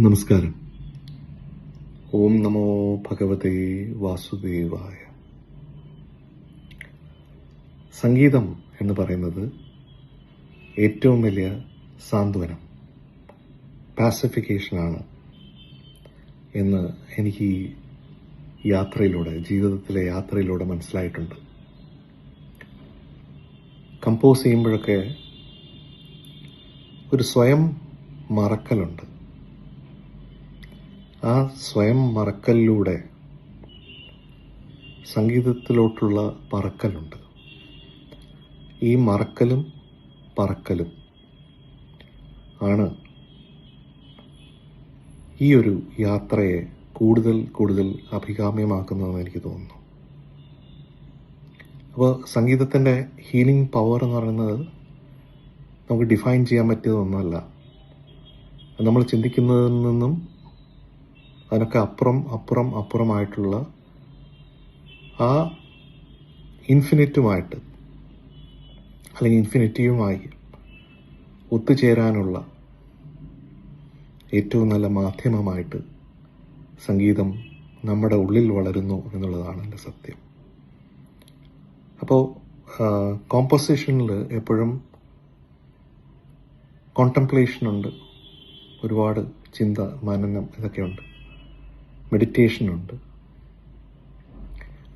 നമസ്കാരം. ഓം നമോ ഭഗവതേ വാസുദേവായ. സംഗീതം എന്ന് പറയുന്നത് ഏറ്റവും വലിയ സാന്ത്വനം പാസിഫിക്കേഷനാണ് എന്ന് എനിക്ക് ഈ യാത്രയിലൂടെ ജീവിതത്തിലെ യാത്രയിലൂടെ മനസ്സിലായിട്ടുണ്ട്. കമ്പോസ് ചെയ്യുമ്പോഴൊക്കെ ഒരു സ്വയം മറക്കലുണ്ട്. ആ സ്വയം മറക്കലിലൂടെ സംഗീതത്തിലോട്ടുള്ള പറക്കലുണ്ട്. ഈ മറക്കലും പറക്കലും ആണ് ഈ ഒരു യാത്രയെ കൂടുതൽ കൂടുതൽ അഭികാമ്യമാക്കുന്നതെന്ന് എനിക്ക് തോന്നുന്നു. അപ്പോൾ സംഗീതത്തിന്റെ ഹീലിംഗ് പവർ എന്ന് പറയുന്നത് നമുക്ക് ഡിഫൈൻ ചെയ്യാൻ പറ്റിയതൊന്നുമല്ല. നമ്മൾ ചിന്തിക്കുന്നതിൽ നിന്നും അതിനൊക്കെ അപ്പുറം അപ്പുറം അപ്പുറമായിട്ടുള്ള ആ ഇൻഫിനിറ്റുമായിട്ട് അല്ലെങ്കിൽ ഇൻഫിനിറ്റിയുമായി ഒത്തുചേരാനുള്ള ഏറ്റവും നല്ല മാധ്യമമായിട്ട് സംഗീതം നമ്മുടെ ഉള്ളിൽ വളരുന്നു എന്നുള്ളതാണ് എന്റെ സത്യം. അപ്പോൾ കോമ്പോസിഷനിൽ എപ്പോഴും കോണ്ടംപ്ലേഷനുണ്ട് ഒരുപാട് ചിന്ത മനനം ഇതൊക്കെയുണ്ട്. മെഡിറ്റേഷൻ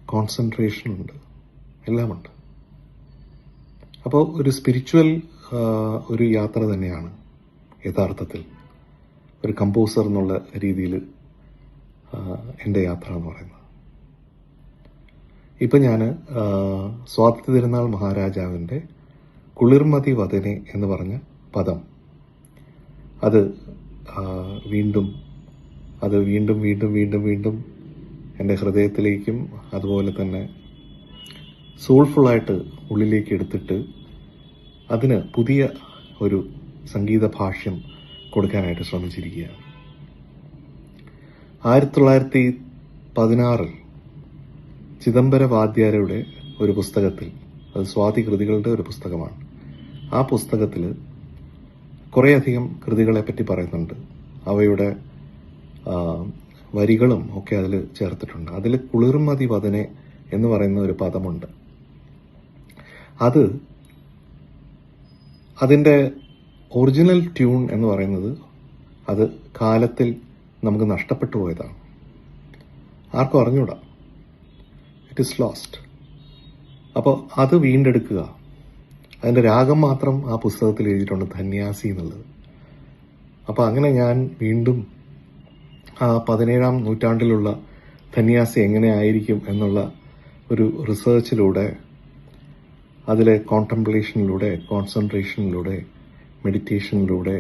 കോൺസെൻട്രേഷനുണ്ട് എല്ലാമുണ്ട്. അപ്പോൾ ഒരു സ്പിരിച്വൽ ഒരു യാത്ര തന്നെയാണ് യഥാർത്ഥത്തിൽ. ഒരു കമ്പോസർ എന്നുള്ള രീതിയിൽ എന്റെ യാത്ര എന്ന് പറയുന്നത്. ഇപ്പം ഞാൻ സ്വാതന്ത്ര്യ തിരുനാൾ മഹാരാജാവിന്റെ കുളിർമതി വദനെ എന്ന് പറഞ്ഞ പദം. അത് വീണ്ടും അത് വീണ്ടും വീണ്ടും വീണ്ടും വീണ്ടും എന്റെ ഹൃദയത്തിലേക്കും അതുപോലെ തന്നെ സോൾഫുള്ളായിട്ട് ഉള്ളിലേക്ക് എടുത്തിട്ട് അതിന് പുതിയ ഒരു സംഗീത ഭാഷ്യം കൊടുക്കാനായിട്ട് ശ്രമിച്ചിരിക്കുകയാണ് ആയിരത്തി തൊള്ളായിരത്തി പതിനാറിൽ ചിദംബര വാദ്യാരയുടെ ഒരു പുസ്തകത്തിൽ അത് സ്വാതി കൃതികളുടെ ഒരു പുസ്തകമാണ്. ആ പുസ്തകത്തിൽ കുറേയധികം കൃതികളെ പറ്റി പറയുന്നുണ്ട്. അവയുടെ വരികളും ഒക്കെ അതിൽ ചേർത്തിട്ടുണ്ട്. അതിൽ കുളിർമതി വതനെ എന്ന് പറയുന്ന ഒരു പദമുണ്ട്. അത് അതിന്റെ ഒറിജിനൽ ട്യൂൺ എന്ന് പറയുന്നത് അത് കാലത്തിൽ നമുക്ക് നഷ്ടപ്പെട്ടു പോയതാണ്. ആർക്കും അറിഞ്ഞൂടാ. ഇറ്റ് ഇസ് ലോസ്റ്റ് അപ്പോൾ അത് വീണ്ടെടുക്കുക. അതിന്റെ രാഗം മാത്രം ആ പുസ്തകത്തിൽ എഴുതിയിട്ടുണ്ട് ധന്യാസി എന്നുള്ളത്. അപ്പോൾ അങ്ങനെ ഞാൻ വീണ്ടും പതിനേഴാം നൂറ്റാണ്ടിലുള്ള ധന്യാസി എങ്ങനെയായിരിക്കും എന്നുള്ള ഒരു റിസർച്ചിലൂടെ അതിലെ കോൺടംപ്ലേഷനിലൂടെ കോൺസെൻട്രേഷനിലൂടെ മെഡിറ്റേഷനിലൂടെ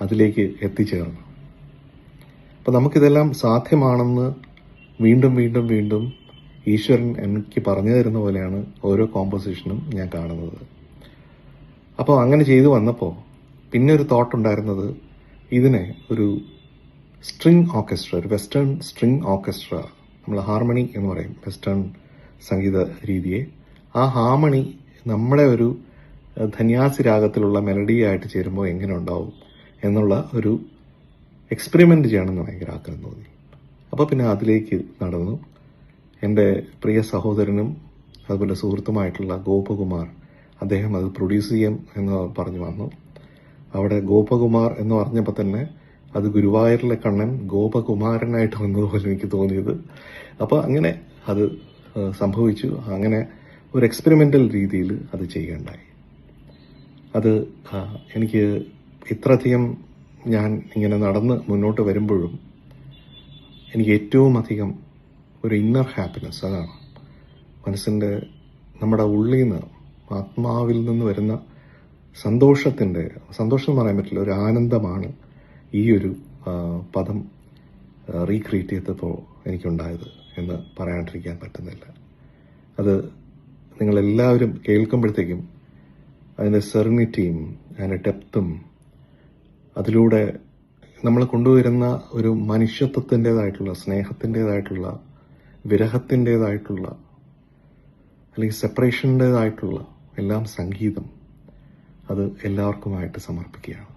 അതിലേക്ക് എത്തിച്ചേർന്നു. അപ്പം നമുക്കിതെല്ലാം സാധ്യമാണെന്ന് വീണ്ടും വീണ്ടും വീണ്ടും ഈശ്വരൻ എനിക്ക് പറഞ്ഞു തരുന്ന പോലെയാണ് ഓരോ കോമ്പോസിഷനും ഞാൻ കാണുന്നത്. അപ്പോൾ അങ്ങനെ ചെയ്തു വന്നപ്പോൾ പിന്നെ ഒരു തോട്ടുണ്ടായിരുന്നത് ഇതിനെ ഒരു സ്ട്രിങ് ഓർക്കസ്ട്ര ഒരു വെസ്റ്റേൺ സ്ട്രിങ് ഓർക്കസ്ട്ര നമ്മൾ ഹാർമണി എന്ന് പറയും വെസ്റ്റേൺ സംഗീത രീതിയെ. ആ ഹാർമണി നമ്മുടെ ഒരു ധന്യാസി രാഗത്തിലുള്ള മെലഡിയായിട്ട് ചേരുമ്പോൾ എങ്ങനെ ഉണ്ടാവും എന്നുള്ള ഒരു എക്സ്പെരിമെന്റ് ചെയ്യണമെന്ന് ഭയങ്കര ആഗ്രഹം തോന്നി. അപ്പോൾ പിന്നെ അതിലേക്ക് നടന്നു. എന്റെ പ്രിയ സഹോദരനും അതുപോലെ സുഹൃത്തുമായിട്ടുള്ള ഗോപകുമാർ അദ്ദേഹം അത് പ്രൊഡ്യൂസ് ചെയ്യും എന്ന് പറഞ്ഞു വന്നു. അവിടെ ഗോപകുമാർ എന്ന് പറഞ്ഞപ്പോൾ തന്നെ അത് ഗുരുവായൂരിലെ കണ്ണൻ ഗോപകുമാരനായിട്ട് വന്നതുപോലെ എനിക്ക് തോന്നിയത്. അപ്പോൾ അങ്ങനെ അത് സംഭവിച്ചു. അങ്ങനെ ഒരു എക്സ്പെരിമെന്റൽ രീതിയിൽ അത് ചെയ്യുകയുണ്ടായി അത് എനിക്ക് ഇത്രയധികം ഞാൻ ഇങ്ങനെ നടന്ന് മുന്നോട്ട് വരുമ്പോഴും എനിക്ക് ഏറ്റവും അധികം ഒരു ഇന്നർ ഹാപ്പിനെസ് അതാണ് മനസ്സിന്റെ നമ്മുടെ ഉള്ളിൽ നിന്ന് ആത്മാവിൽ നിന്ന് വരുന്ന സന്തോഷത്തിന്റെ സന്തോഷം എന്ന് പറയാൻ പറ്റില്ല ഒരു ആനന്ദമാണ് ഈ ഒരു പദം റീക്രിയേറ്റ് ചെയ്തപ്പോൾ എനിക്കുണ്ടായത് എന്ന് പറയാണ്ടിരിക്കാൻ പറ്റുന്നില്ല. അത് നിങ്ങളെല്ലാവരും കേൾക്കുമ്പോഴത്തേക്കും അതിന്റെ സെറിനിറ്റിയും അതിന്റെ ഡെപ്തും അതിലൂടെ നമ്മൾ കൊണ്ടുവരുന്ന ഒരു മനുഷ്യത്വത്തിന്റെതായിട്ടുള്ള സ്നേഹത്തിന്റെതായിട്ടുള്ള വിരഹത്തിന്റെതായിട്ടുള്ള അല്ലെങ്കിൽ സെപ്പറേഷന്റെതായിട്ടുള്ള എല്ലാം സംഗീതം അത് എല്ലാവർക്കുമായിട്ട് സമർപ്പിക്കുകയാണ്.